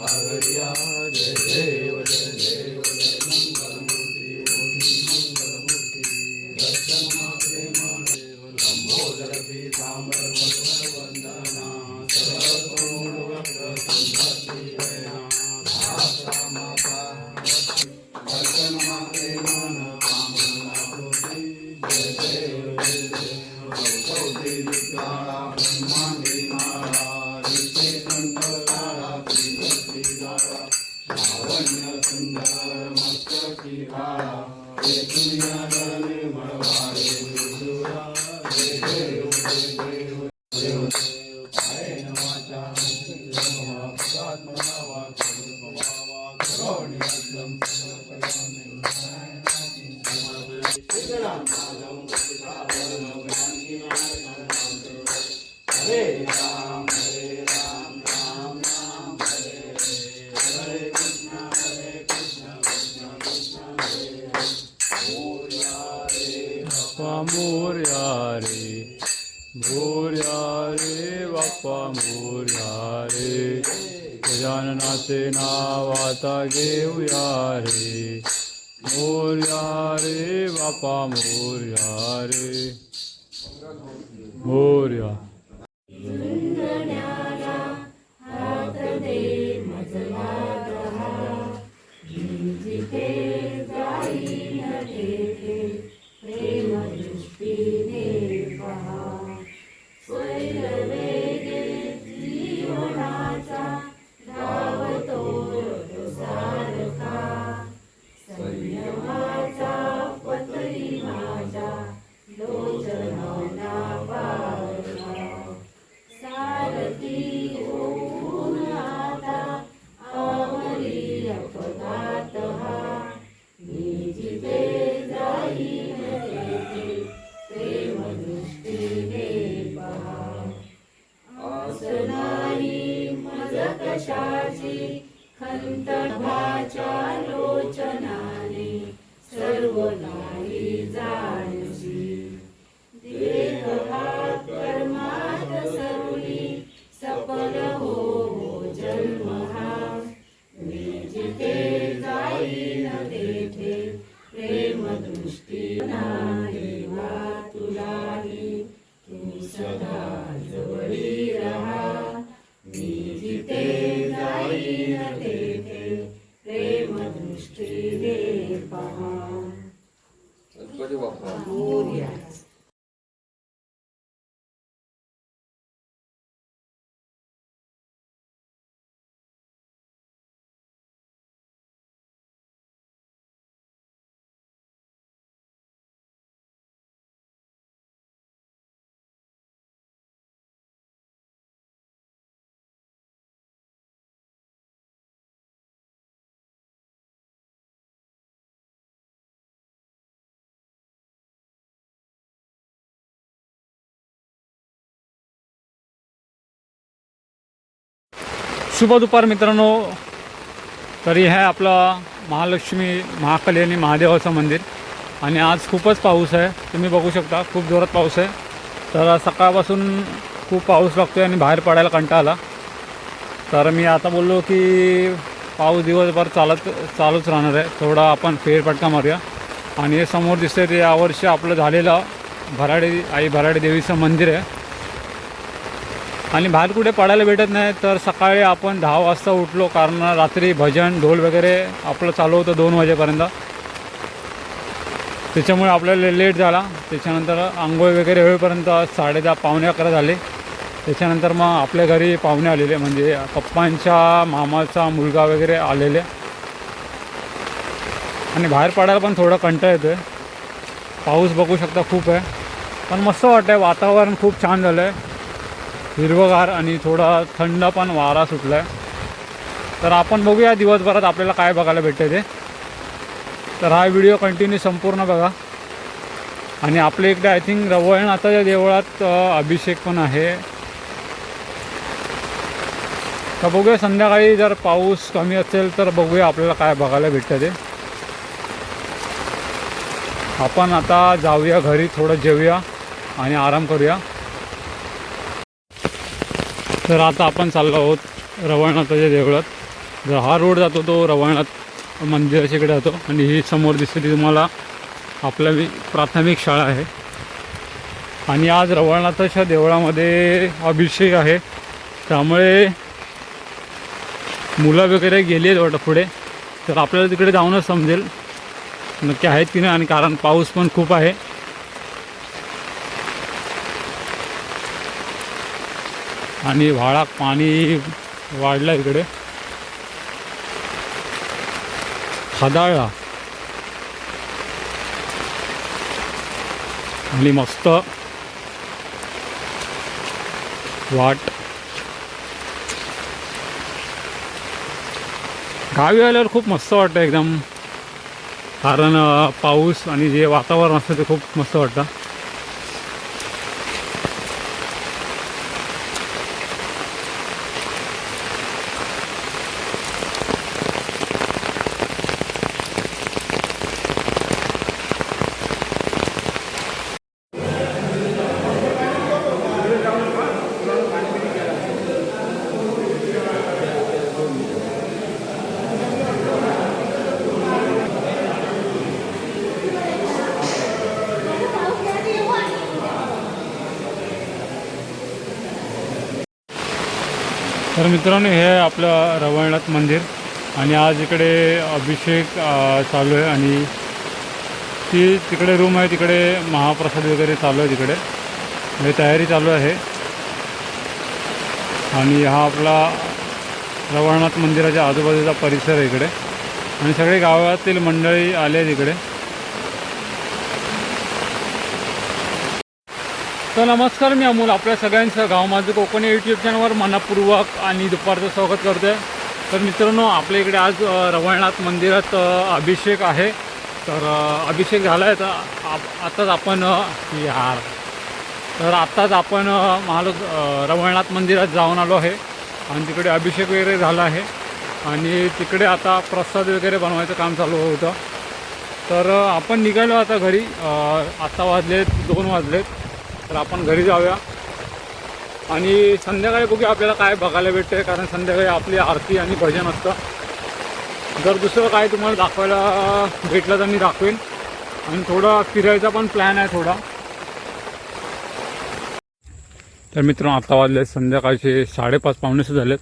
बाप्पा गजाननाचे नाव आता घेऊया रे. मोर्या रे बापा मोर्या रे. मोर्या. देते प्रेम शुभ दुपार मित्रांनो. तरी हे आपलं महालक्ष्मी महाकल्याणी महादेवाचं मंदिर. आणि आज खूपच पाऊस आहे. तुम्ही बघू शकता खूप जोरात पाऊस आहे. तर सकाळपासून खूप पाऊस लागतो आहे आणि बाहेर पडायला कंटाळा आला. तर मी आता बोललो की पाऊस दिवसभर चालत चालूच राहणार आहे. थोडा आपण फेरफटका मारूया. आणि हे समोर दिसतंय ते यावर्षी आपलं झालेलं भराडे आई भराडे देवीचं मंदिर आहे. आणि बाहेर कुठे पडायला भेटत नाही तर सकाळी आपण दहा वाजता उठलो. कारण रात्री भजन ढोल वगैरे आपलं चालू होतं दोन वाजेपर्यंत. त्याच्यामुळे आपल्याला लेट झाला. त्याच्यानंतर आंघोळ वगैरे होईपर्यंत साडे दहा पावणे अकरा झाले. त्याच्यानंतर मग आपल्या घरी पाहुणे आलेले म्हणजे पप्पांच्या मामाचा मुलगा वगैरे आलेले. आणि बाहेर पडायला पण थोडं कंटाळ येतो आहे पाऊस बघू शकता खूप आहे. पण मस्त वाटतं आहे वातावरण खूप छान झालं आहे हिरवगार आणि थोडा थंड पण वारा सुटला आहे तर आपण बघूया दिवसभरात आपल्याला काय बघायला भेटते ते. तर हा व्हिडिओ कंटिन्यू संपूर्ण बघा. आणि आपल्या इकडे आय थिंक रवळनाथाच्या देवळात अभिषेक पण आहे. तर बघूया संध्याकाळी जर पाऊस कमी असेल तर बघूया आपल्याला काय बघायला भेटतं ते. आपण आता जाऊया घरी थोडं जेवूया आणि आराम करूया. तर आता आपण चाललो आहोत रवळनाथाच्या देवळात. जर हा रोड जातो तो रवळनाथ मंदिराच्या इकडे जातो. आणि ही समोर दिसते ती तुम्हाला आपल्या प्राथमिक शाळा आहे. आणि आज रवळनाथाच्या देवळामध्ये अभिषेक आहे. त्यामुळे मुलं वगैरे गेली आहेत वाटतं पुढे. तर आपल्याला तिकडे जाऊनच समजेल. नक्की आहेत की नाही आणि कारण पाऊस पण खूप आहे. आणि व्हाळात पाणी वाढलं इकडे. खदाळला आणि मस्त. वाट. गावी आल्यावर खूप मस्त वाटतं एकदम. कारण पाऊस आणि जे वातावरण असतं ते खूप मस्त वाटतं. तर मित्रांनो हे आहे आपलं रवळनाथ मंदिर आणि आज इकडे अभिषेक चालू आहे आणि ती तिकडे रूम आहे तिकडे महाप्रसाद वगैरे चालू आहे तिकडे. म्हणजे तयारी चालू आहे. आणि हा आपला रवळनाथ मंदिराच्या आजूबाजूचा परिसर आहे इकडे. आणि सगळे गावातील मंडळी आले आहेत इकडे. तर नमस्कार मी अमोल. आपल्या सगळ्यांचं गाव माझं कोकणी यूट्यूब चॅनलवर मनापूर्वक आणि दुपारचं स्वागत करतो आहे तर मित्रांनो आपल्या इकडे आज रवळनाथ मंदिरात अभिषेक आहे. तर अभिषेक झाला आहे तर आप- आताच आपण अ, यार तर आत्ताच आपण महाल रवळनाथ मंदिरात जाऊन आलो आहे. आणि तिकडे अभिषेक वगैरे झाला आहे. आणि तिकडे आता प्रसाद वगैरे बनवायचं काम चालू होतं. तर आपण निघालो आता घरी. आत्ता वाजलेत दोन वाजलेत. तर आपण घरी जाऊया. आणि संध्याकाळी बघूया आपल्याला काय बघायला भेटते कारण संध्याकाळी आपली आरती आणि भजन असतं. जर दुसरं काय तुम्हाला दाखवायला भेटलं तर मी दाखवेन. आणि थोडा फिरायचा पण प्लॅन आहे थोडा. तर मित्रांनो आता वाजले संध्याकाळचे साडेपाच पावणेसे झालेत.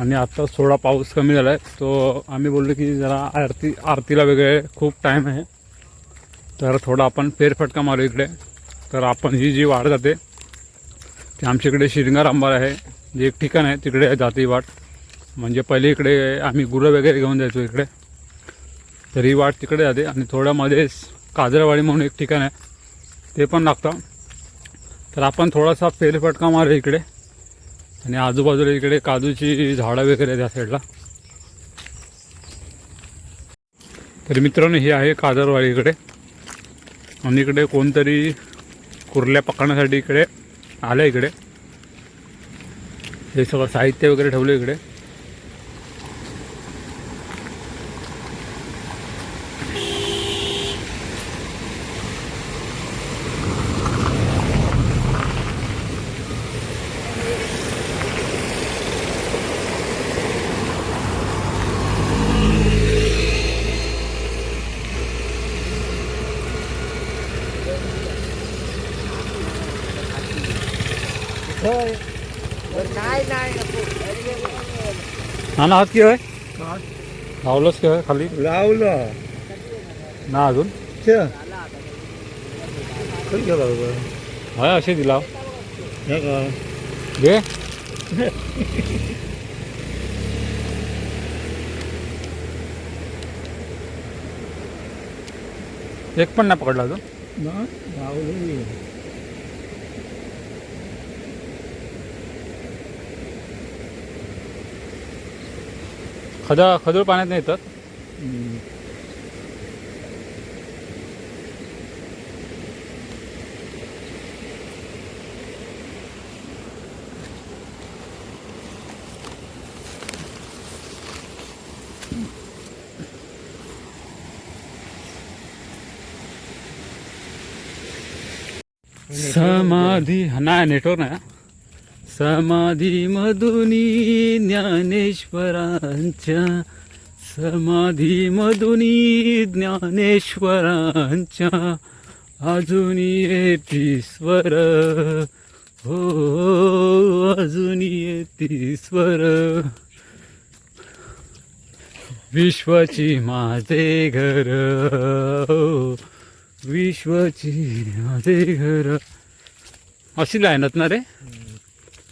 आणि आत्ता थोडा पाऊस कमी झाला आहे तो आम्ही बोललो की जरा आरती आरतीला वगैरे खूप टाईम आहे. तर थोडा आपण फेरफटका मारू इकडे. तर आपण ही जी वाट जाते ते आमच्या इकडे आंबार आहे. जे एक ठिकाण आहे तिकडे जाते ही वाट. म्हणजे पहिले इकडे आम्ही गुरं वगैरे घेऊन जायचो इकडे. तर ही वाट तिकडे जाते आणि थोड्यामध्येच काजरावाडी म्हणून एक ठिकाण आहे. ते पण लागतं. तर आपण थोडासा फेरफटका मारू इकडे. आणि आजूबाजूला इकडे काजूची झाडं वगैरे आहेत त्या साईडला. तर मित्रांनो ही आहे काजरवाडी इकडे. आणि इकडे कोणतरी कुर्ल्या पकडण्यासाठी इकडे आलं इकडे. हे सगळं साहित्य वगैरे ठेवलं इकडे. नाही ना ना हात की होय? लावलंच की होय खाली? लावलं. ना अजून? होय असे दिला घे एक पण नाही पकडला अजून? खदा खदूळ पाण्यात नाही येतात समाधी नाही नेटवर्क नाही हा. समाधी मधुनी ज्ञानेश्वरांच्या समाधी मधुनी ज्ञानेश्वरांच्या अजूनी येती स्वर. हो अजूनी येती स्वर. विश्वाची माझे घर. विश्वाची माझे घर. अशी लाईनात ना रे?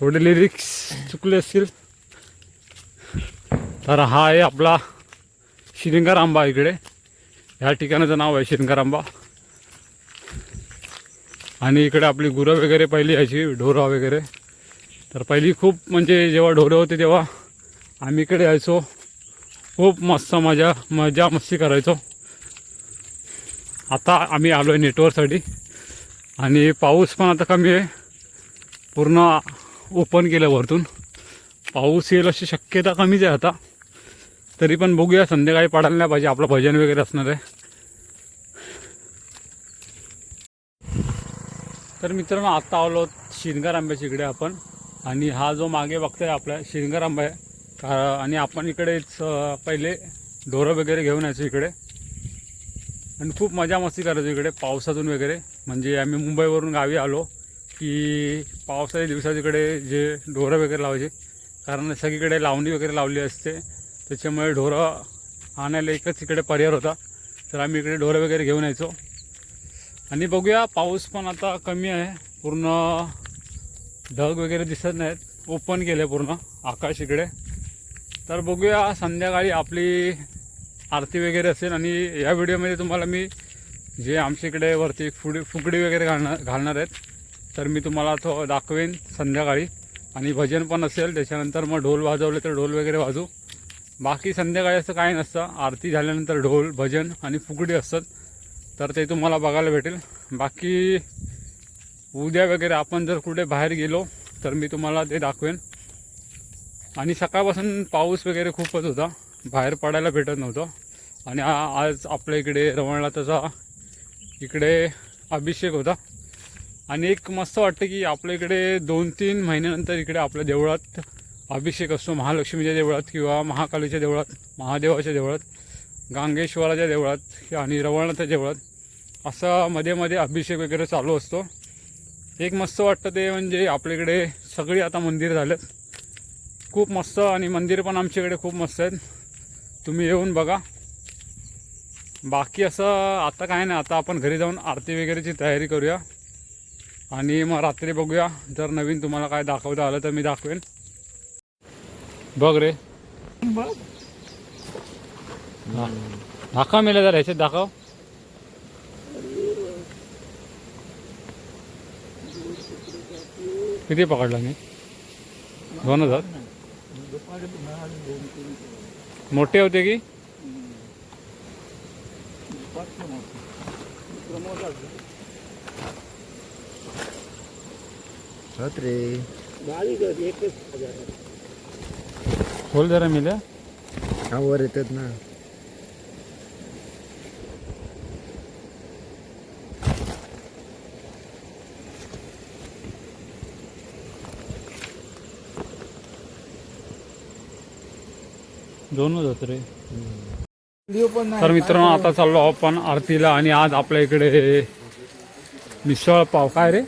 थोडे लिरिक्स चुकले असतील. तर हा आहे आपला श्रींगार आंबा इकडे. ह्या ठिकाणाचं नाव आहे श्रींगार आंबा आणि इकडे आपली गुरं वगैरे पहिली यायची ढोरं वगैरे. तर पहिली खूप म्हणजे जेव्हा ढोरं होते तेव्हा आम्ही इकडे यायचो. खूप मस्त मजा मजा मस्ती करायचो. आता आम्ही आलो आहे नेटवर्कसाठी आणि पाऊस पण आता कमी आहे. पूर्ण ओपन केलं वरतून. पाऊस येईल अशी शक्यता कमीच आहे आता. तरी पण बघूया संध्याकाळी पडायला नाही पाहिजे. आपलं भजन वगैरे असणार आहे. तर मित्रांनो आत्ता आलो शिनगार आंब्याच्या इकडे आपण. आणि हा जो मागे बघताय आपला शिनगार आंबा आहे आणि आपण इकडेच पहिले ढोरं वगैरे घेऊन यायचो इकडे. आणि खूप मजा मस्ती करायचो इकडे पावसातून वगैरे. म्हणजे आम्ही मुंबईवरून गावी आलो. की पावसाच्या दिवसात इकडे जे ढोरं वगैरे लावायचे कारण सगळीकडे लावणी वगैरे लावली असते त्याच्यामुळे ढोरं आणायला एकच इकडे पर्याय होता. तर आम्ही इकडे ढोरं वगैरे घेऊन यायचो. आणि बघूया पाऊस पण आता कमी आहे. पूर्ण ढग वगैरे दिसत नाहीत. ओपन केलं आहे पूर्ण आकाश इकडे. तर बघूया संध्याकाळी आपली आरती वगैरे असेल आणि या व्हिडिओमध्ये तुम्हाला मी जे आमच्या इकडे वरती फुडी फुगडी वगैरे घालणार घालणार आहेत तर मी तुम्हाला तो दाखवेन संध्याकाळी. आणि भजन पण असेल त्याच्यानंतर मग ढोल वाजवले तर ढोल वगैरे वाजू. बाकी संध्याकाळी असं काही नसतं. आरती झाल्यानंतर ढोल भजन आणि फुगडी असतात. तर ते तुम्हाला बघायला भेटेल. बाकी उद्या वगैरे आपण जर कुठे बाहेर गेलो तर मी तुम्हाला ते दाखवेन. आणि सकाळपासून पाऊस वगैरे खूपच होता. बाहेर पडायला भेटत नव्हतं. आणि आज आपल्या इकडे रवळनाथाचा इकडे अभिषेक होता. आणि एक मस्त वाटतं की आपल्या इकडे दोन तीन महिन्यानंतर इकडे आपल्या देवळात अभिषेक असतो महालक्ष्मीच्या देवळात किंवा महाकालीच्या देवळात महादेवाच्या देवळात गांगेश्वराच्या देवळात आणि रवळनाथच्या देवळात असा मध्ये मध्ये अभिषेक वगैरे चालू असतो. एक मस्त वाटतं ते म्हणजे आपल्याकडे सगळी आता मंदिर झालेत खूप मस्त आणि मंदिर पण आमच्याकडे खूप मस्त आहेत. तुम्ही येऊन बघा. बाकी असं आता काय नाही आता आपण घरी जाऊन आरती वगैरेची तयारी करूया. आणि मग रात्री बघूया. जर नवीन तुम्हाला काय दाखवता आलं तर मी दाखवेन बघ रे. दाखव मेला जरा ह्याच्यात दाखव. किती पकडला मी? दोन हजार. मोठे होते की? पाचशे मोठे प्रमोदाचे रे गाडी कर एकच हजार खोल जरा मिल्या हा वर येतात ना दोनच होत रे व्हिडिओ पण नाही. तर मित्रांनो आता चाललो आपण आरतीला आणि आज आपल्या इकडे मिसळ पाव. काय रे?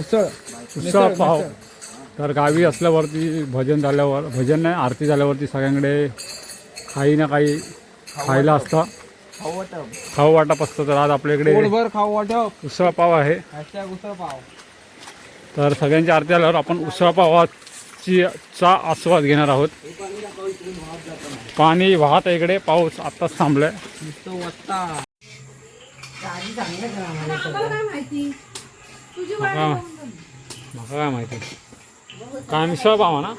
उसळ मिसळ पाव. तर गावी असल्यावरती भजन झाल्यावर भजन नाही आरती झाल्यावरती सगळ्यांकडे काही ना काही खायला असतं. खाऊ वाटप असतं तर आज आपल्या इकडे खाऊ वाटप उसळ पाव आहे. तर सगळ्यांची आरती आल्यावर आपण उसळ पावाची चा आस्वाद घेणार आहोत. पाणी वाहत आहे इकडे पाऊस आत्ताच थांबलाय. माहिती मला काय माहिती? काय मिसळ पाव ना?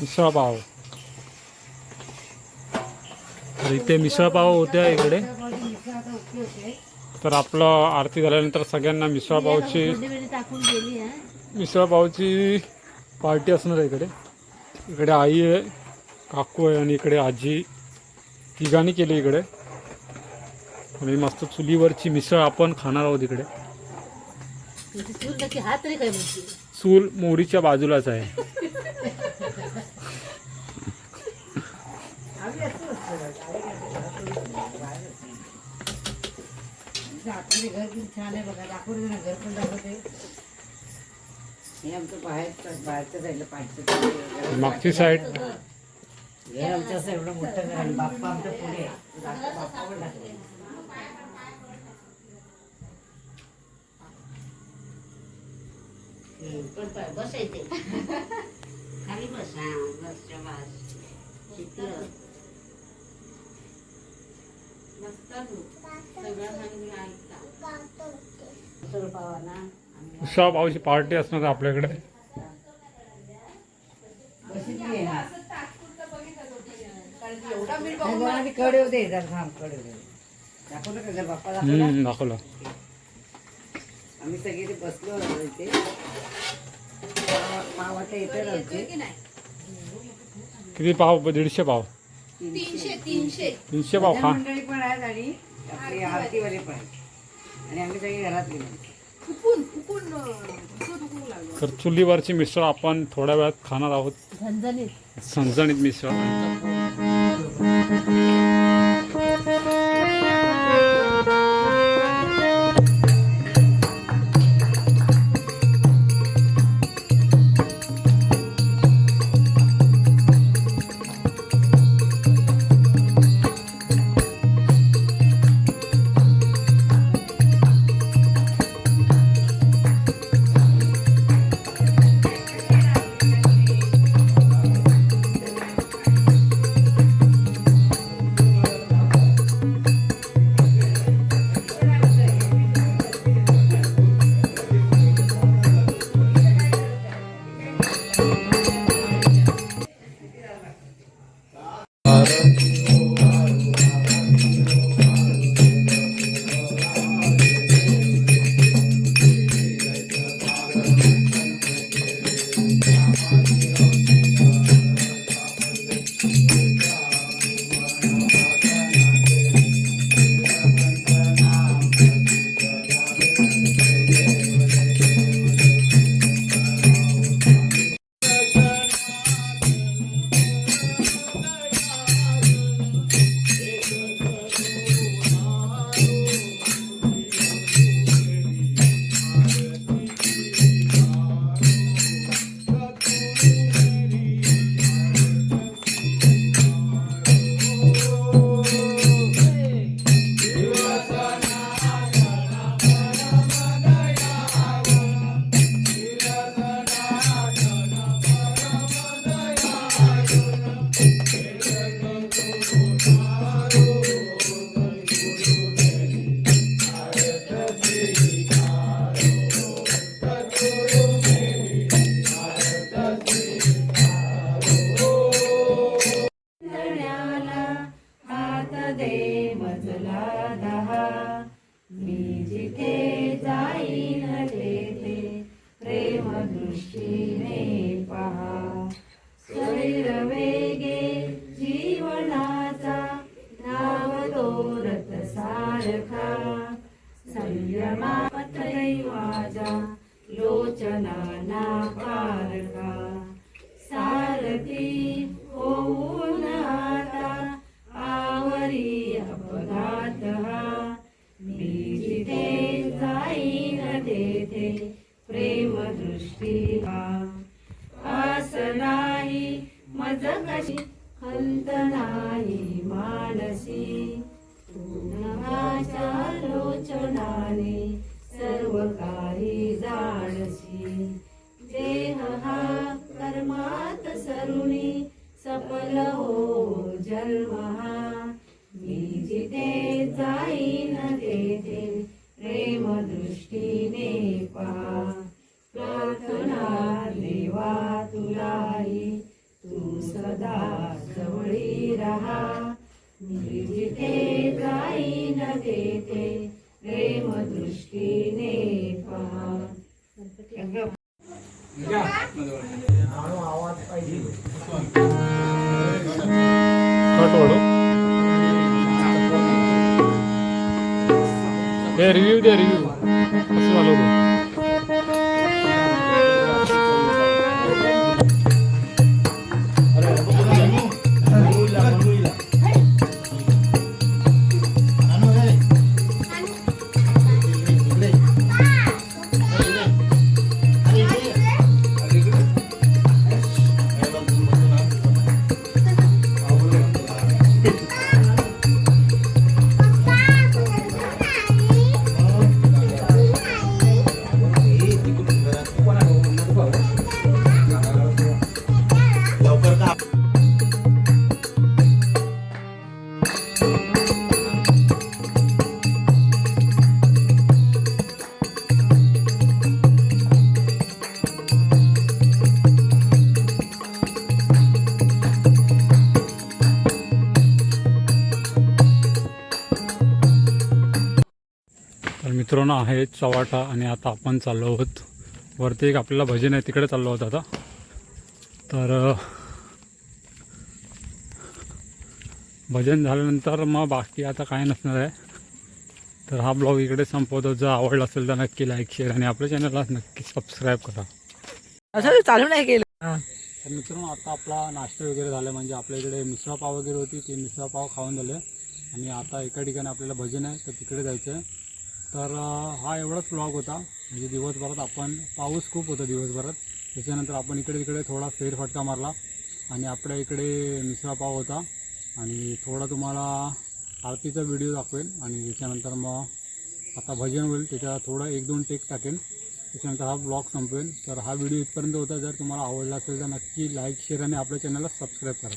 मिसळ पाव तर इथे मिसळ पाव होत्या इकडे. तर आपलं आरती झाल्यानंतर सगळ्यांना मिसळ पावची मिसळ पावची पार्टी असणार आहे इकडे. इकडे आई आहे काकू आहे आणि इकडे आजी. तिघांनी केली इकडे. आणि मस्त चुलीवरची मिसळ आपण खाणार आहोत इकडे. चूल चूल मोरीच्या बाजूलाच आहे. हे मागची साईड हे आमचं असं एवढं मोठं घर बाप्पा आमच्या पुढे बाप्पा पण दाखव. हम्म, पण बस येते खाली बस. हा बस उत्साह पावशी पार्टी असणार आपल्याकडे. एवढा मीठ नाही, मला आधी कळू दे जरा थांब कळू दे. दाखवलं का जर बाप्पा दाखवला हम्म, दाखवलं आम्ही सगळे ते बसलो होतो इथे पाव- आता येते आमचे. किती पाव? दीडशे पाव. तीनशे तीनशे. तीनशे पाव खा मंडळी पण आहेत आणि आपली आरतीवाले पण आहेत. आणि आम्ही सगळे. फुकून फुकून फुकून लागलं. तर चुलीवरची मिसळ आपण थोड्या वेळात खाणार आहोत. झणझणीत मिसळ. जिथे जाईन तेथे प्रेम दृष्टीने पहा. मानसी मी जिथे जाईन तेथे प्रेम दृष्टीने पहा कट ओढू हे रिव्ह्यू दे रिव्ह्यू कसं झालं होतं मित्रांनो आहे चवाटा आणि आता आपण चाललो आहोत. वरती एक आपल्याला भजन आहे तिकडे चाललो आहोत आता. तर भजन झाल्यानंतर मग बाकी आता काय नसणार आहे. तर हा ब्लॉग इकडे संपवतो. जर आवडला असेल तर नक्की लाईक शेअर आणि आपल्या चॅनलला नक्की सबस्क्राईब करा. असं चालू नाही केलं. तर मित्रांनो आता आपला नाश्ता वगैरे झाला. म्हणजे आपल्या इकडे मिसळ पाव वगैरे होती. ते मिसळ पाव खाऊन झाले. आणि आता एका ठिकाणी आपल्याला भजन आहे तर तिकडे जायचं आहे तर हा एवढाच ब्लॉग होता. म्हणजे दिवसभरात आपण पाऊस खूप होता दिवसभरात. त्याच्यानंतर आपण इकडे तिकडे थोडा फेरफटका मारला. आणि आपल्या इकडे मिसळ पाव होता. आणि थोडा तुम्हाला आरतीचा व्हिडिओ दाखवेल. आणि त्याच्यानंतर मग आता भजन होईल. त्याच्या थोडं एक दोन टेक टाकेन. त्याच्यानंतर हा ब्लॉग संपवेल तर हा व्हिडिओ इथपर्यंत होता. जर तुम्हाला आवडला असेल तर नक्की लाईक शेअर आणि आपल्या चॅनलला सबस्क्राईब करा.